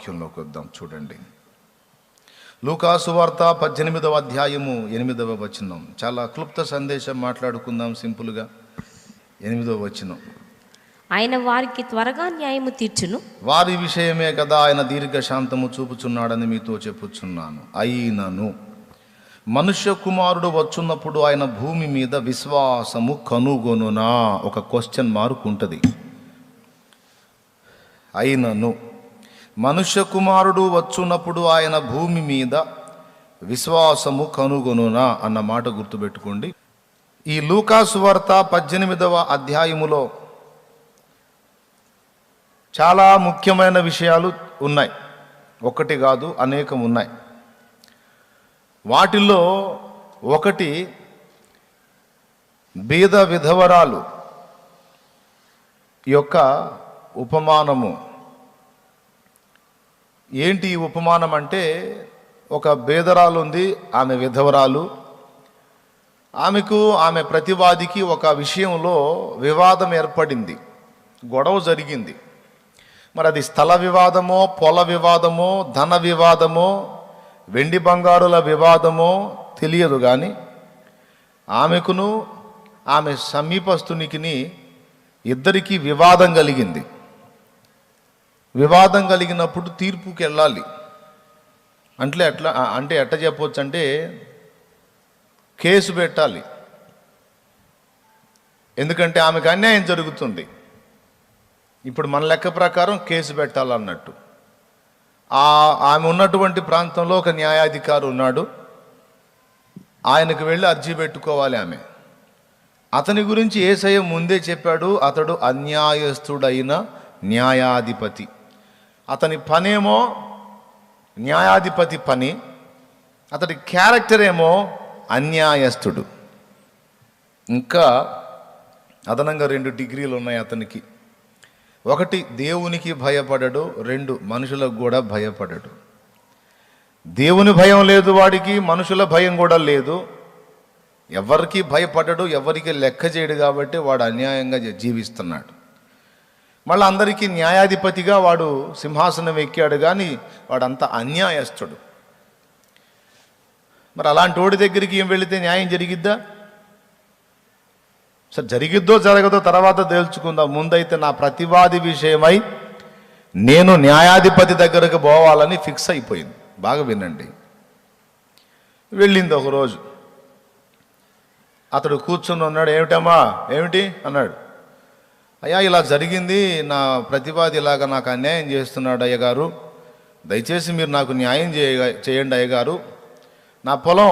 వాక్యంలోకి వద్దాం చూడండి. లూకాసు వార్త పద్దెనిమిదవ అధ్యాయము ఎనిమిదవ వచనం. చాలా క్లుప్త సందేశం మాట్లాడుకుందాం సింపుల్గా. ఎనిమిదవ వచనం. ఆయన వారికి త్వరగా న్యాయము తీర్చును. వారి విషయమే కదా ఆయన దీర్ఘశాంతము చూపుచున్నాడని మీతో చెప్పుచున్నాను. అయినను. మనుష్య కుమారుడు వచ్చున్నప్పుడు ఆయన భూమి మీద విశ్వాసము కనుగొనునా? ఒక క్వశ్చన్ మార్క్ ఉంటుంది. అయినను. మనుష్య కుమారుడు వచ్చున్నప్పుడు ఆయన భూమి మీద విశ్వాసము కనుగొనునా అన్న మాట గుర్తుపెట్టుకోండి. ఈ లూకాసు వార్త పద్దెనిమిదవ అధ్యాయములో చాలా ముఖ్యమైన విషయాలు ఉన్నాయి. ఒకటి కాదు అనేకం ఉన్నాయి. వాటిల్లో ఒకటి బీద విధవరాలు యొక్క ఉపమానము. ఏంటి ఈ ఉపమానం అంటే ఒక బేదరాలు ఉంది ఆమె విధవరాలు. ఆమెకు ఆమె ప్రతివాదికి ఒక విషయంలో వివాదం ఏర్పడింది గొడవ జరిగింది. మరి అది స్థల వివాదమో పొల వివాదమో ధన వివాదమో వెండి బంగారుల వివాదమో తెలియదు కానీ ఆమెకును ఆమె సమీపస్తునికిని ఇద్దరికీ వివాదం కలిగింది. వివాదం కలిగినప్పుడు తీర్పుకి వెళ్ళాలి. అంటే ఎట్లా అంటే ఎట్ట చెప్పవచ్చు అంటే కేసు పెట్టాలి. ఎందుకంటే ఆమెకు అన్యాయం జరుగుతుంది. ఇప్పుడు మన లెక్క ప్రకారం కేసు పెట్టాలన్నట్టు. ఆ ఆమె ఉన్నటువంటి ప్రాంతంలో ఒక న్యాయాధికారి ఉన్నాడు. ఆయనకు వెళ్ళి అర్జీ పెట్టుకోవాలి ఆమె. అతని గురించి ఏసయ్య ముందే చెప్పాడు అతడు అన్యాయస్తుడైన న్యాయాధిపతి. అతని పనేమో న్యాయాధిపతి పని అతడి క్యారెక్టర్ ఏమో అన్యాయస్తుడు. ఇంకా అదనంగా రెండు డిగ్రీలు ఉన్నాయి అతనికి. ఒకటి దేవునికి భయపడడు. రెండు మనుషులకు కూడా భయపడడు. దేవుని భయం లేదు వాడికి మనుషుల భయం కూడా లేదు. ఎవరికి భయపడడు ఎవరికి లెక్క చేయడు కాబట్టి వాడు అన్యాయంగా జీ- జీవిస్తున్నాడు. మళ్ళీ అందరికీ న్యాయాధిపతిగా వాడు సింహాసనం ఎక్కాడు కానీ వాడంతా అన్యాయస్తుడు మరి అలాంటి వాడి దగ్గరికి ఏం వెళితే న్యాయం జరిగిద్దా? సరే జరిగిద్దో జరగదో తర్వాత తేల్చుకుందాం. ముందైతే నా ప్రతివాది విషయమై నేను న్యాయాధిపతి దగ్గరకు పోవాలని ఫిక్స్ అయిపోయింది. బాగా వినండి. వెళ్ళింది ఒకరోజు. అతడు కూర్చుని ఉన్నాడు. ఏమిటమ్మా? ఏమిటి? అన్నాడు. అయ్యా ఇలా జరిగింది నా ప్రతిపాది ఇలాగ నాకు అన్యాయం చేస్తున్నాడు అయ్యగారు. దయచేసి మీరు నాకు న్యాయం చేయ చేయండి అయ్యగారు. నా పొలం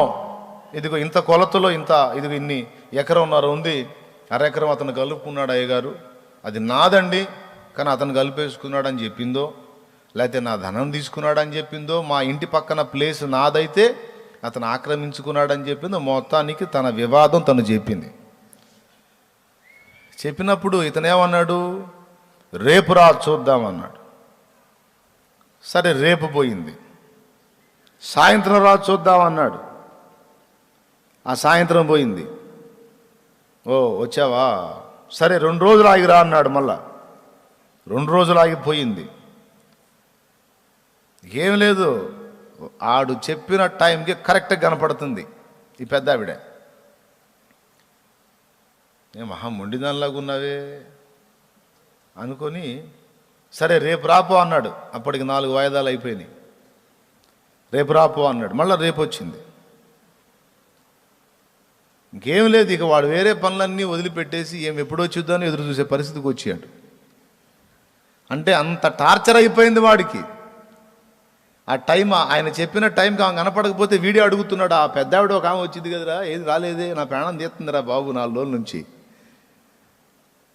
ఇదిగో ఇంత కొలతలో ఇంత ఇదిగో ఇన్ని ఎకరంన్నర ఉంది. అరెకరం అతను కలుపుకున్నాడు అయ్యగారు. అది నాదండి కానీ అతను కలిపేసుకున్నాడు అని చెప్పిందో లేకపోతే నా ధనం తీసుకున్నాడు అని చెప్పిందో మా ఇంటి పక్కన ప్లేస్ నాదైతే అతను ఆక్రమించుకున్నాడని చెప్పిందో మొత్తానికి తన వివాదం తను చెప్పింది. చెప్పినప్పుడు ఇతనేమన్నాడు రేపు రా చూద్దామన్నాడు సరే రేపు పోయింది. సాయంత్రం రా చూద్దామన్నాడు ఆ సాయంత్రం పోయింది. ఓ వచ్చావా? సరే రెండు రోజులు ఆగిరా అన్నాడు మళ్ళా. రెండు రోజులు ఆగిపోయింది ఏం లేదు. ఆడు చెప్పిన టైంకి కరెక్ట్గా కనపడుతుంది ఈ పెద్ద ఆవిడ ఏ మహా మొండిదానిలాగా ఉన్నావే అనుకొని సరే రేపు రాపో అన్నాడు. అప్పటికి నాలుగు వాయిదాలు అయిపోయినాయి. రేపు రాపో అన్నాడు. మళ్ళీ రేపు వచ్చింది. ఇంకేం లేదు ఇక వాడు వేరే పనులన్నీ వదిలిపెట్టేసి ఏం ఎప్పుడో చూద్దామని ఎదురు చూసే పరిస్థితికి వచ్చాడు. అంటే అంత టార్చర్ అయిపోయింది వాడికి. ఆ టైం ఆయన చెప్పిన టైంకి ఆమె కనపడకపోతే వీడియో అడుగుతున్నాడు. ఆ పెద్దవాడు ఒక ఆమె వచ్చింది కదరా ఏది రాలేదే నా ప్రాణం తీస్తుందిరా బాబు నాలుగు రోజుల నుంచి.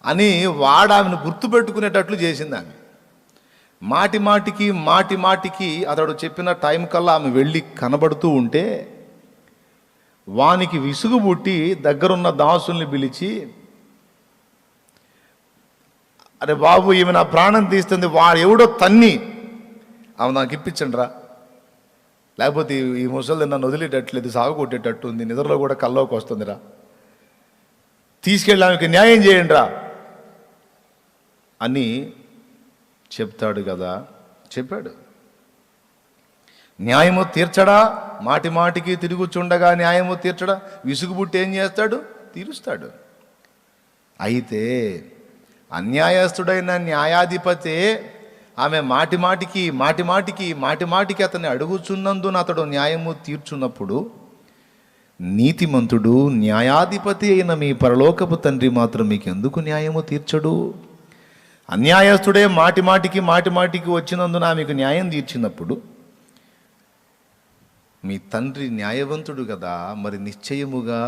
అని వాడు ఆమెను గుర్తుపెట్టుకునేటట్లు చేసింది ఆమె. మాటి మాటికి మాటి మాటికి అతడు చెప్పిన టైం కల్లా ఆమె వెళ్ళి కనబడుతూ ఉంటే వానికి విసుగు పుట్టి దగ్గరున్న దాసుల్ని పిలిచి అరే బాబు ఈమె నా ప్రాణం తీస్తుంది వాడు ఎవడో తన్ని. ఆమె నాకు ఇప్పించండి రా లేకపోతే ఈ- ముసలి నన్ను వదిలేటట్లేదు సాగు కొట్టేటట్టు ఉంది నిద్రలో కూడా కల్లోకి వస్తుందిరా. తీసుకెళ్ళి ఆమెకి న్యాయం చేయండి రా అని చెప్తాడు కదా. చెప్పాడు. న్యాయము తీర్చడా? మాటి మాటికి తిరుగుచుండగా న్యాయము తీర్చడా? విసుగుబుట్టి ఏం చేస్తాడు? తీరుస్తాడు. అయితే అన్యాయస్తుడైన న్యాయాధిపతే ఆమె మాటి మాటికి మాటి మాటికి మాటి మాటికి అతన్ని అడుగుచున్నందున అతడు న్యాయము తీర్చున్నప్పుడు నీతిమంతుడు న్యాయాధిపతి అయిన మీ పరలోకపు తండ్రి మాత్రం మీకు ఎందుకు న్యాయము తీర్చడు? అన్యాయస్తుడే మాటి మాటికి మాటి మాటికి వచ్చినందున మీకు న్యాయం తీర్చినప్పుడు మీ తండ్రి న్యాయవంతుడు కదా మరి నిశ్చయముగా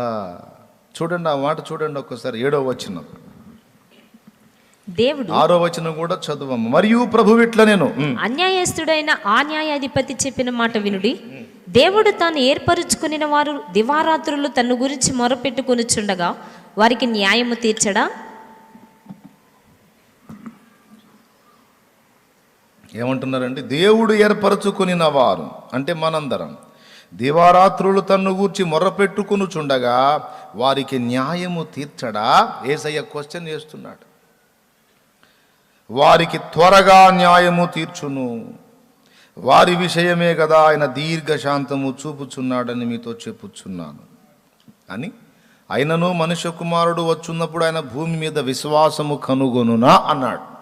చూడండి ఆ మాట చూడండి ఒక్కసారి ఏడో వచనం. దేవుడు ఆరో వచనం కూడా చదువమ్మ. మరియు ప్రభు ఇట్ల నేను. అన్యాయస్తుడైన ఆ న్యాయాధిపతి చెప్పిన మాట వినుడి. దేవుడు తాను ఏర్పరుచుకుని వారు దివారాత్రులు తన గురించి మొరపెట్టుకొనుచుండగా వారికి న్యాయము తీర్చడా? ఏమంటున్నారంటే దేవుడు ఏర్పరచుకునిన వారు అంటే మనందరం. దివారాత్రులు తన్ను గూర్చి మొర్రపెట్టుకునుచుండగా వారికి న్యాయము తీర్చడా? ఏసయ్య క్వశ్చన్ చేస్తున్నాడు. వారికి త్వరగా న్యాయము తీర్చును. వారి విషయమే కదా ఆయన దీర్ఘశాంతము చూపుచున్నాడని మీతో చెప్పుచున్నాను. అని అయినను మనుష్య కుమారుడు వచ్చున్నప్పుడు ఆయన భూమి మీద విశ్వాసము కనుగొనునా? అన్నాడు.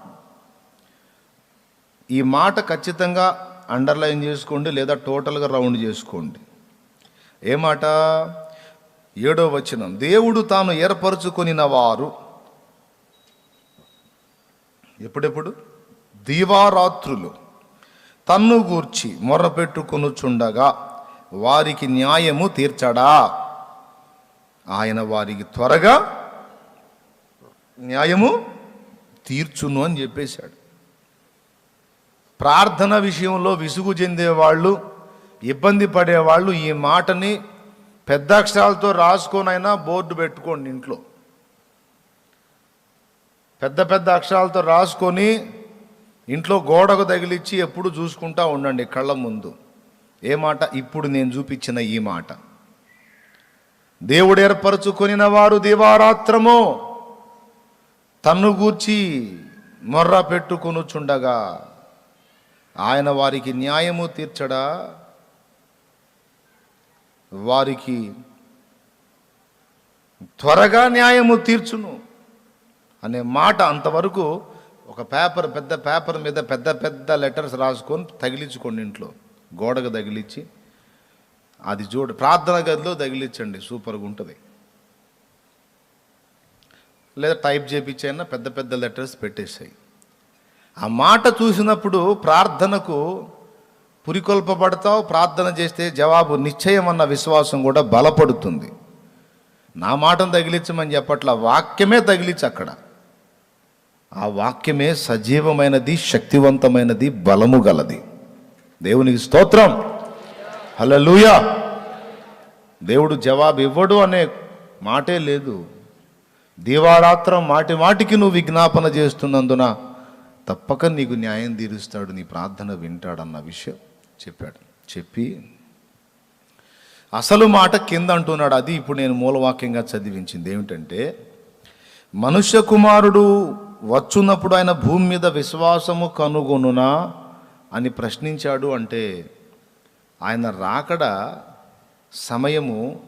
ఈ మాట ఖచ్చితంగా అండర్లైన్ చేసుకోండి లేదా టోటల్గా రౌండ్ చేసుకోండి. ఏ మాట? ఏడో వచనం. దేవుడు తాను ఏర్పరచుకొనిన వారు ఎప్పుడెప్పుడు? దీవారాత్రులు. తన్ను గూర్చి మొరపెట్టుకొనుచుండగా వారికి న్యాయము తీర్చడా? ఆయన వారికి త్వరగా న్యాయము తీర్చును అని చెప్పేశాడు. ప్రార్థన విషయంలో విసుగు చెందేవాళ్ళు ఇబ్బంది పడేవాళ్ళు ఈ మాటని పెద్ద అక్షరాలతో రాసుకొనైనా బోర్డు పెట్టుకోండి ఇంట్లో. పెద్ద పెద్ద అక్షరాలతో రాసుకొని ఇంట్లో గోడకు తగిలిచ్చి ఎప్పుడు చూసుకుంటా ఉండండి కళ్ళ ముందు. ఏ మాట? ఇప్పుడు నేను చూపించిన ఈ మాట. దేవుడు ఏర్పరచుకొనిన వారు దివారాత్రము తన్ను గూర్చి మొర్ర పెట్టుకొనుచుండగా ఆయన వారికి న్యాయము తీర్చడా? వారికి త్వరగా న్యాయము తీర్చును అనే మాట అంతవరకు ఒక పేపర్ పెద్ద పేపర్ మీద పెద్ద పెద్ద లెటర్స్ రాసుకొని తగిలించుకోండి ఇంట్లో. గోడకు తగిలించి అది చూడ ప్రార్థన గదిలో తగిలించండి సూపర్గా ఉంటుంది. లేదా టైప్ చేపించైనా పెద్ద పెద్ద లెటర్స్ పెట్టేసాయి. ఆ మాట చూసినప్పుడు ప్రార్థనకు పురికొల్పబడతావు ప్రార్థన చేస్తే జవాబు నిశ్చయం అన్న విశ్వాసం కూడా బలపడుతుంది. నా మాటను తగిలించమని చెప్పట్ల వాక్యమే తగిలించి అక్కడ. ఆ వాక్యమే సజీవమైనది శక్తివంతమైనది బలము గలది. దేవునికి స్తోత్రం. హల్లెలూయా. దేవుడు జవాబు ఇవ్వడు అనే మాటే లేదు. దీవారాత్రం మాటి మాటికి నువ్వు విజ్ఞాపన చేస్తున్నందున తప్పక నీకు న్యాయం తీరుస్తాడు నీ ప్రార్థన వింటాడన్న విషయం చెప్పాడు. చెప్పి అసలు మాట కింద అంటున్నాడు. అది ఇప్పుడు నేను మూలవాక్యంగా చదివించింది ఏమిటంటే మనుష్య కుమారుడు వచ్చున్నప్పుడు ఆయన భూమి మీద విశ్వాసము కనుగొనునా అని ప్రశ్నించాడు అంటే ఆయన రాకడ సమయము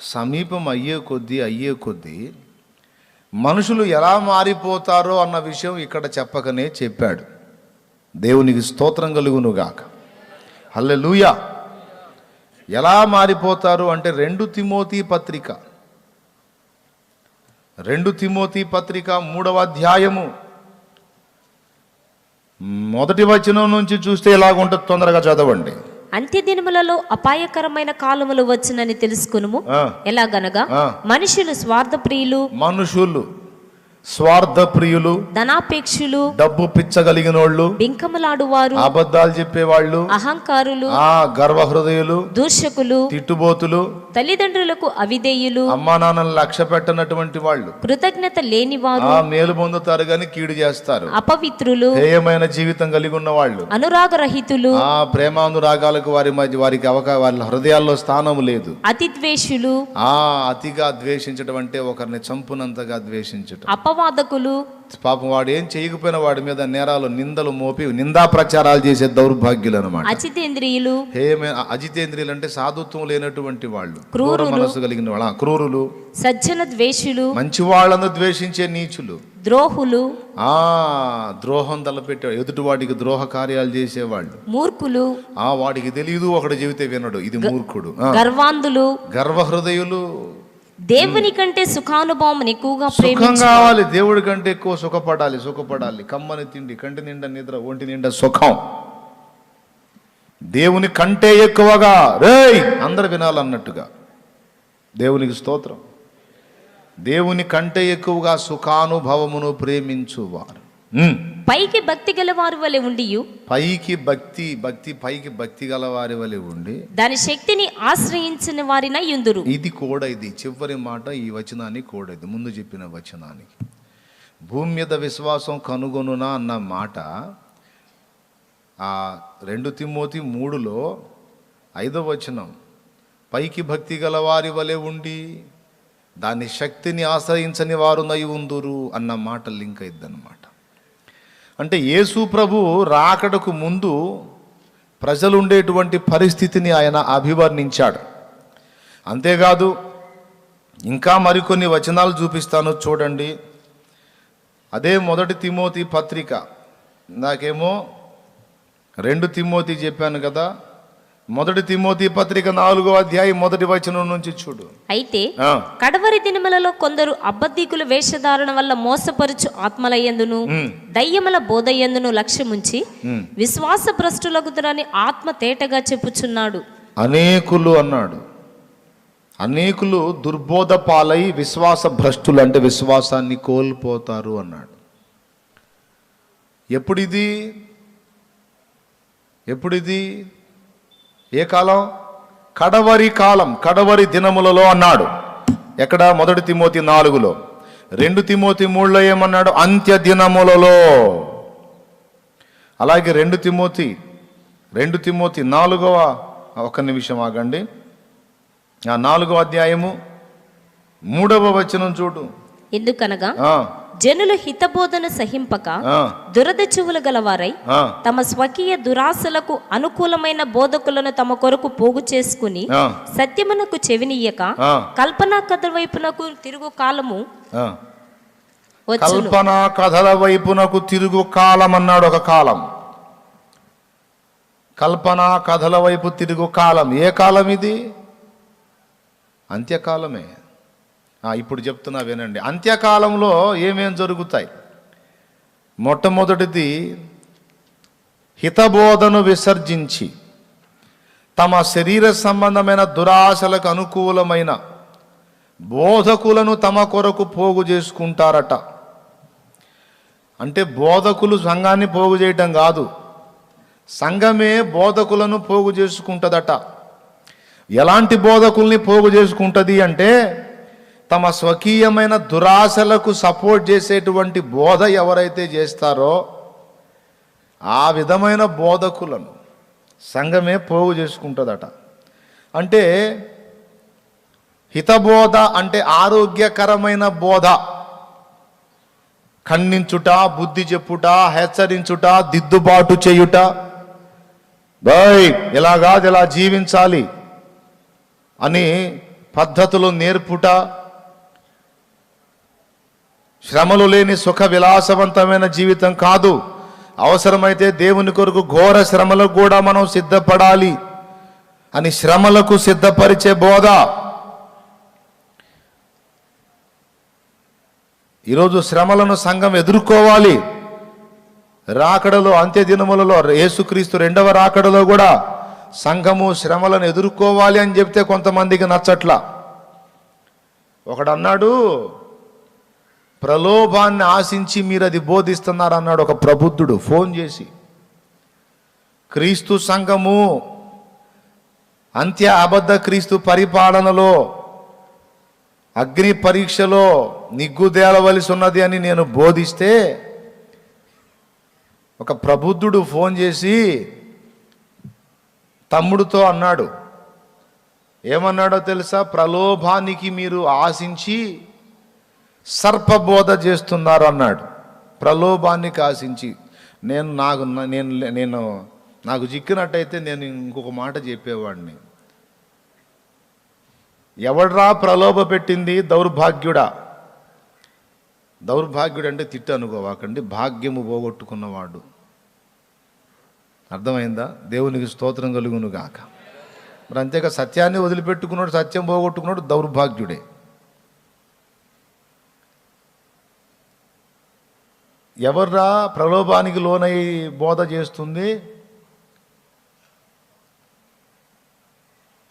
సమీపం అయ్యే కొద్దీ అయ్యే కొద్దీ మనుషులు ఎలా మారిపోతారో అన్న విషయం ఇక్కడ చెప్పకనే చెప్పాడు. దేవునికి స్తోత్రం కలుగునుగాక. హల్లెలూయా. ఎలా మారిపోతారు అంటే రెండు తిమోతి పత్రిక. రెండు తిమోతి పత్రిక మూడవ అధ్యాయము. మొదటి వచనం నుంచి చూస్తే ఎలాగుంటుంది? తొందరగా చదవండి. అంత్య దినములలో అపాయకరమైన కాలములు వచ్చునని తెలుసుకునుము. ఆ, ఎలాగనగా. మనుషులు స్వార్థప్రియులు. మనుషులు. స్వార్థ ప్రియులు ధనాపేక్షులు డబ్బు పిచ్చగలిగినోళ్ళు బింకములాడువారు అబద్ధాలు చెప్పేవాళ్ళు అహంకారులు ఆ గర్వ హృదయులు దూషకులు తిట్టుబోతులు తల్లిదండ్రులకు అవిధేయులు అమ్మా నాన్నలు లక్ష్య పెట్టనటువంటి వాళ్ళు కృతజ్ఞత లేనివారు ఆ మేలు పొందుతారు కానీ కీడు చేస్తారు. అపవిత్రులు హేయమైన జీవితం కలిగి ఉన్న వాళ్ళు అనురాగరహితులు ఆ ప్రేమానురాగాలకు వారి మధ్య వారికి అవకా వాళ్ళ హృదయాల్లో స్థానం లేదు. అతిద్వేషులు ఆ అతిగా ద్వేషించడం అంటే ఒకరిని చంపునంతగా ద్వేషించటం. అపవాదకులు. పాపం వాడు ఏం చేయకపోయినా వాడి మీద నేరాలు నిందలు మోపి నిందా ప్రచారాలు చేసే దౌర్భాగ్యులు అనమాట అచితేంద్రియులు హేమే అజితేంద్రియులు అంటే సాధుత్వం లేనటువంటి వాళ్ళు. క్రూర మనసు కలిగిన వాళ్ళ క్రూరులు. సజ్జన ద్వేషులు. మంచి వాళ్ళను ద్వేషించే నీచులు. ద్రోహులు. ఆ ద్రోహం తలపెట్టే ఎదుటి వాడికి ద్రోహ కార్యాలు చేసేవాళ్ళు. మూర్ఖులు. ఆ వాడికి తెలియదు ఒకడు చెబితే వినడు. ఇది మూర్ఖుడు. గర్వాంధులు. గర్వహృదయులు. దేవుని కంటే సుఖానుభవం ఎక్కువగా సుఖం కావాలి దేవుడి కంటే ఎక్కువ సుఖపడాలి సుఖపడాలి. కమ్మని తిండి కంటి నిండా నిద్ర ఒంటి నిండా సుఖం. దేవుని కంటే ఎక్కువగా రేయ్ అందరు వినాలన్నట్టుగా. దేవునికి స్తోత్రం. దేవుని కంటే ఎక్కువగా సుఖానుభవమును ప్రేమించువారు. పైకి భక్తి గల వారి వలె ఉండియు. పైకి భక్తి భక్తి పైకి భక్తి గల వారి వలె ఉండి. దాని శక్తిని ఆశ్రయించిన వారిన యుందురు ఇది కూడా ఇది చివరి మాట ఈ వచనానికి కూడా ఇది ముందు చెప్పిన వచనానికి. భూమి మీద విశ్వాసం కనుగొనునా అన్న మాట ఆ రెండు తిమ్మోతి మూడులో ఐదో వచనం. పైకి భక్తి గల వారి వలె ఉండి దాని శక్తిని ఆశ్రయించని వారు నై ఉందురు అన్న మాట లింక్ అయిద్దన్నమాట. అంటే యేసు ప్రభు రాకడకు ముందు ప్రజలు ఉండేటువంటి పరిస్థితిని ఆయన అభివర్ణించాడు. అంతేకాదు ఇంకా మరికొన్ని వచనాలు చూపిస్తాను చూడండి. అదే మొదటి తిమోతి పత్రిక. నాకేమో రెండు తిమోతి చెప్పాను కదా మొదటి తిమోతి పత్రిక నాలుగో అధ్యాయం మొదటి వచనం నుంచి చూడు. అయితే కడవరి దినములలో కొందరు అబద్ధికుల వేషధారణ వల్ల మోసపరుచు ఆత్మలయందును ఉమ్, దయ్యముల బోధయందును లక్ష్యముంచి. విశ్వాస భ్రష్టులగుతురని ఆత్మ తేటగా చెప్పుచున్నాడు. అనేకులు అన్నాడు. అనేకులు దుర్బోధ పాలై విశ్వాస భ్రష్టులు అంటే విశ్వాసాన్ని కోల్పోతారు అన్నాడు. ఎప్పుడిది? ఎప్పుడిది? ఏ కాలం? కడవరి కాలం కడవరి దినములలో అన్నాడు. ఎక్కడ? మొదటి తిమోతి నాలుగులో. రెండు తిమోతి మూడులో ఏమన్నాడు? అంత్య దినములలో. అలాగే రెండు తిమోతి రెండు తిమోతి నాలుగవ ఒక నిమిషం ఆగండి. ఆ నాలుగవ అధ్యాయము మూడవ వచనం చూడు. ఎందుకనగా? జనులు హితబోధన సహింపక దురద చెవులు గలవారై తమ స్వకీయ దురాశలకు అనుకూలమైన బోధకులను తమ కొరకు పోగు చేసుకుని సత్యమునకు చెవినియ్యక ఆ, కల్పనా కథ వైపునకు తిరుగు కాలము కల్పన కథల వైపునకు తిరుగు కాలం అన్నాడు ఒక కాలం. కల్పన కథల వైపు తిరుగు కాలం. ఏ కాలం ఇది అంత్యకాలమే. ఇప్పుడు చెప్తున్నా వినండి. అంత్యకాలంలో ఏమేం జరుగుతాయి? మొట్టమొదటిది హితబోధను విసర్జించి తమ శరీర సంబంధమైన దురాశలకు అనుకూలమైన బోధకులను తమ కొరకు పోగు చేసుకుంటారట. అంటే బోధకులు సంఘాన్ని పోగు చేయటం కాదు సంఘమే బోధకులను పోగు చేసుకుంటుందట. ఎలాంటి బోధకుల్ని పోగు చేసుకుంటుంది అంటే తమ స్వకీయమైన దురాశలకు సపోర్ట్ చేసేటువంటి బోధ ఎవరైతే చేస్తారో ఆ విధమైన బోధకులను సంఘమే పోగు చేసుకుంటుందట. అంటే హితబోధ అంటే ఆరోగ్యకరమైన బోధ. ఖండించుట బుద్ధి చెప్పుట హెచ్చరించుట దిద్దుబాటు చేయుట. బై ఇలా కాదు ఇలా జీవించాలి అని పద్ధతులు నేర్పుట శ్రమలు లేని సుఖ విలాసవంతమైన జీవితం కాదు. అవసరమైతే దేవుని కొరకు ఘోర శ్రమలకు కూడా మనం సిద్ధపడాలి అని శ్రమలకు సిద్ధపరిచే బోధ. ఈరోజు శ్రమలను సంఘం ఎదుర్కోవాలి. రాకడలో అంత్య దినములలో యేసుక్రీస్తు రెండవ రాకడలో కూడా సంఘము శ్రమలను ఎదుర్కోవాలి అని చెప్తే కొంతమందికి నచ్చట్ల. ఒకడన్నాడు ప్రలోభాన్ని ఆశించి మీరు అది బోధిస్తున్నారు అన్నాడు ఒక ప్రబుద్ధుడు. ఫోన్ చేసి క్రీస్తు సంఘము అంత్య అబద్ధ క్రీస్తు పరిపాలనలో అగ్ని పరీక్షలో నిగ్గుదేలవలసి ఉన్నది అని నేను బోధిస్తే ఒక ప్రబుద్ధుడు ఫోన్ చేసి తమ్ముడితో అన్నాడు. ఏమన్నాడో తెలుసా? ప్రలోభానికి మీరు ఆశించి సర్పబోధ చేస్తున్నారు అన్నాడు ప్రలోభాన్ని కాసించి నేను నాకు నేను నేను నాకు చిక్కినట్టయితే నేను ఇంకొక మాట చెప్పేవాడిని ఎవడ్రా ప్రలోభ పెట్టింది? దౌర్భాగ్యుడా. దౌర్భాగ్యుడు అంటే తిట్టు అనుకోవాకండి. భాగ్యము పోగొట్టుకున్నవాడు. అర్థమైందా? దేవునికి స్తోత్రం కలుగును గాక మరి అంతేగా సత్యాన్ని వదిలిపెట్టుకున్నాడు సత్యం పోగొట్టుకున్నాడు దౌర్భాగ్యుడే. ఎవర్రా ప్రలోభానికి లోనై బోధ చేస్తుంది?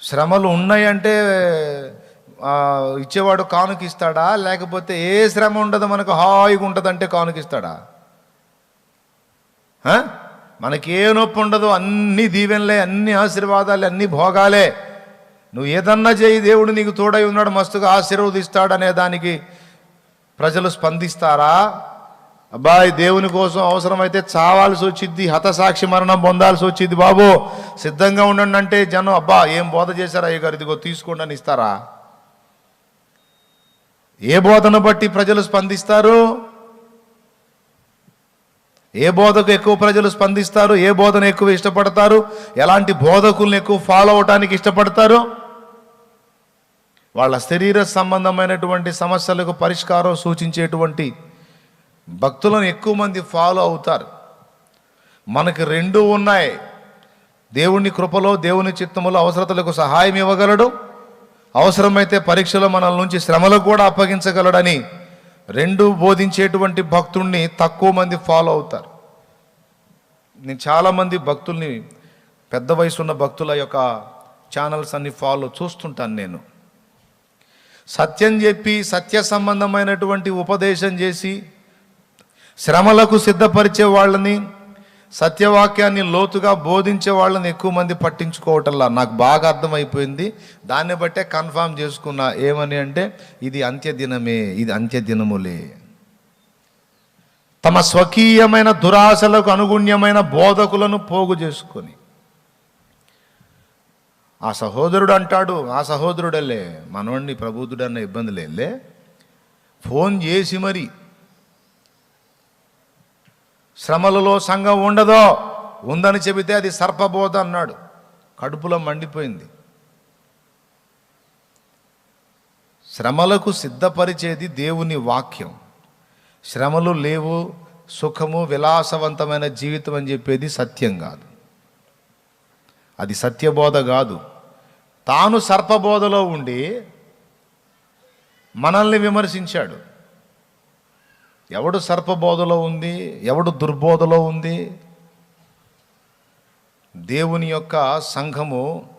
శ్రమలు ఉన్నాయంటే ఇచ్చేవాడు కానుకిస్తాడా? లేకపోతే ఏ శ్రమ ఉండదు మనకు హాయిగా ఉంటుందంటే కానుకిస్తాడా? ఆ? మనకి ఏ నొప్పి ఉండదు అన్ని దీవెనలే అన్ని ఆశీర్వాదాలే అన్ని భోగాలే. నువ్వు ఏదన్నా చేయి దేవుడు నీకు తోడై ఉన్నాడు మస్తుగా ఆశీర్వదిస్తాడు అనే దానికి ప్రజలు స్పందిస్తారా? అబ్బాయి దేవుని కోసం అవసరమైతే చావాల్సి వచ్చింది హతసాక్షి మరణం పొందాల్సి వచ్చింది బాబు. సిద్ధంగా ఉండండి అంటే జనం అబ్బా ఏం బోధ చేశారా అయ్య గారు ఇదిగో తీసుకోండి అని ఇస్తారా? ఏ బోధను బట్టి ప్రజలు స్పందిస్తారు? ఏ బోధకు ఎక్కువ ప్రజలు స్పందిస్తారు? ఏ బోధన ఎక్కువ ఇష్టపడతారు? ఎలాంటి బోధకుల్ని ఎక్కువ ఫాలో అవటానికి ఇష్టపడతారు? వాళ్ళ శరీర సంబంధమైనటువంటి సమస్యలకు పరిష్కారం సూచించేటువంటి భక్తులను ఎక్కువ మంది ఫాలో అవుతారు. మనకి రెండు ఉన్నాయి. దేవుని కృపలో దేవుని చిత్తములో అవసరతలకు సహాయం ఇవ్వగలడు. అవసరమైతే పరీక్షలో మనల నుంచి శ్రమలకు కూడా అప్పగించగలడని రెండు బోధించేటువంటి భక్తుణ్ణి తక్కువ మంది ఫాలో అవుతారు. నేను చాలామంది భక్తుల్ని పెద్ద వయసు ఉన్న భక్తుల యొక్క ఛానల్స్ అన్ని ఫాలో చూస్తుంటాను నేను. సత్యం చెప్పి సత్య సంబంధమైనటువంటి ఉపదేశం చేసి శ్రమలకు సిద్ధపరిచే వాళ్ళని సత్యవాక్యాన్ని లోతుగా బోధించే వాళ్ళని ఎక్కువ మంది పట్టించుకోవటంలా నాకు బాగా అర్థమైపోయింది. దాన్ని బట్టే కన్ఫామ్ చేసుకున్నా ఏమని అంటే ఇది అంత్యదినమే ఇది అంత్యదినములే. తమ స్వకీయమైన దురాశలకు అనుగుణ్యమైన బోధకులను పోగు చేసుకొని. ఆ సహోదరుడు అంటాడు ఆ సహోదరుడలే మనవణ్ణి ప్రబుద్ధుడన్న ఇబ్బంది లేదులే. ఫోన్ చేసి మరి శ్రమలలో సంఘం ఉండదో ఉందని చెబితే అది సర్పబోధ అన్నాడు. కడుపులో మండిపోయింది. శ్రమలకు సిద్ధపరిచేది దేవుని వాక్యం. శ్రమలు లేవు సుఖము విలాసవంతమైన జీవితం అని చెప్పేది సత్యం కాదు. అది సత్యబోధ కాదు. తాను సర్పబోధలో ఉండి మనల్ని విమర్శించాడు. ఎవడు సర్పబోధలో ఉంది ఎవడు దుర్బోధలో ఉంది దేవుని యొక్క సంఘము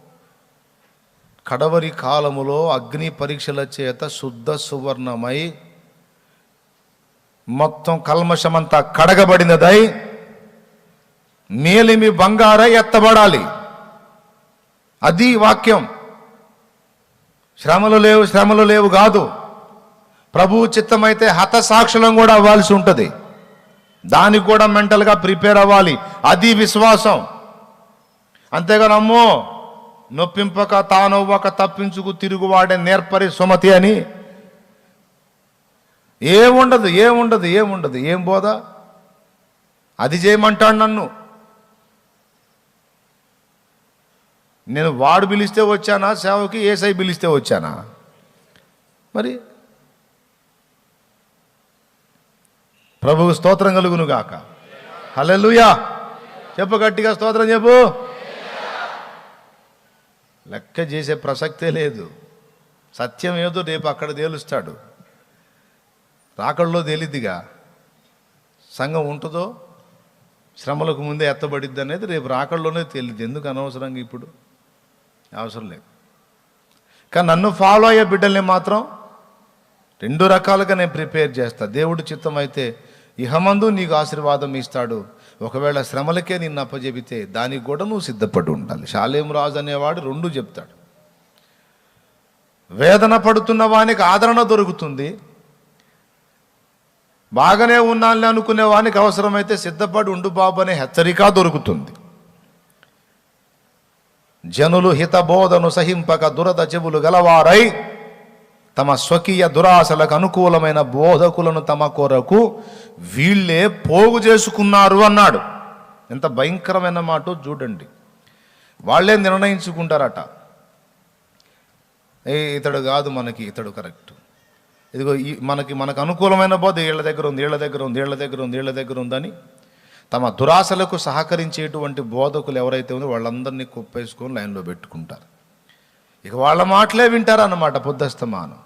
కడవరి కాలములో అగ్ని పరీక్షల చేత శుద్ధ సువర్ణమై మొత్తం కల్మషమంతా కడగబడినదై మేలిమి బంగారై ఎత్తబడాలి. అది వాక్యం. శ్రమలు లేవు శ్రమలు లేవు కాదు. ప్రభువు చిత్తమైతే హతసాక్షులం కూడా అవ్వాల్సి ఉంటుంది. దానికి కూడా మెంటల్గా ప్రిపేర్ అవ్వాలి. అది విశ్వాసం. అంతేగాని అమ్మో నొప్పింపక తానవ్వక తప్పించుకు తిరుగువాడే నేర్పరి సుమతి అని. ఏముండదు ఏముండదు ఏముండదు ఏం బోధ? అది చేయమంటాడు నన్ను. నేను వాడు పిలిస్తే వచ్చానా? సేవకి ఏసై పిలిస్తే వచ్చానా? మరి ప్రభువు స్తోత్రం కలుగును గాక హలెలుయా చెప్పు గట్టిగా స్తోత్రం చెప్పు. లెక్క చేసే ప్రసక్తే లేదు. సత్యం ఏదో రేపు అక్కడ తేలుస్తాడు. రాకడలో తేలిద్దిగా. సంఘం ఉంటుందో శ్రమలకు ముందే ఎత్తబడిద్ది అనేది రేపు రాకడలోనే తేలిద్ది. ఎందుకు అనవసరంగా ఇప్పుడు? అవసరం లేదు. కానీ నన్ను ఫాలో అయ్యే బిడ్డల్ని మాత్రం రెండు రకాలుగా నేను ప్రిపేర్ చేస్తా. దేవుడు చిత్తం అయితే ఇహమందు నీకు ఆశీర్వాదం ఇస్తాడు. ఒకవేళ శ్రమలకే నిన్ను అప్పజెబితే దానికి కూడా నువ్వు సిద్ధపడి ఉండాలి. శాలేం రాజు అనేవాడు రెండు చెప్తాడు. వేదన పడుతున్న వానికి ఆదరణ దొరుకుతుంది. బాగానే ఉన్నానులే అనుకునే వానికి అవసరమైతే సిద్ధపడి ఉండు బాబు అనే హెచ్చరిక దొరుకుతుంది. జనులు హితబోధను సహింపక దురద చెవులు గలవారై తమ స్వకీయ దురాశలకు అనుకూలమైన బోధకులను తమ కొరకు వీళ్ళే పోగు చేసుకున్నారు అన్నాడు. ఎంత భయంకరమైన మాట చూడండి. వాళ్ళే నిర్ణయించుకుంటారట. ఏ ఇతడు కాదు మనకి ఇతడు కరెక్ట్. ఇదిగో ఈ మనకి మనకు అనుకూలమైన బోధ వీళ్ళ దగ్గర ఉంది వీళ్ళ దగ్గర ఉంది వీళ్ళ దగ్గర ఉంది వీళ్ళ దగ్గర ఉందని తమ దురాశలకు సహకరించేటువంటి బోధకులు ఎవరైతే ఉందో వాళ్ళందరినీ కుప్పేసుకొని లైన్లో పెట్టుకుంటారు. ఇక వాళ్ళ మాటలే వింటారన్నమాట పొద్దస్తమానం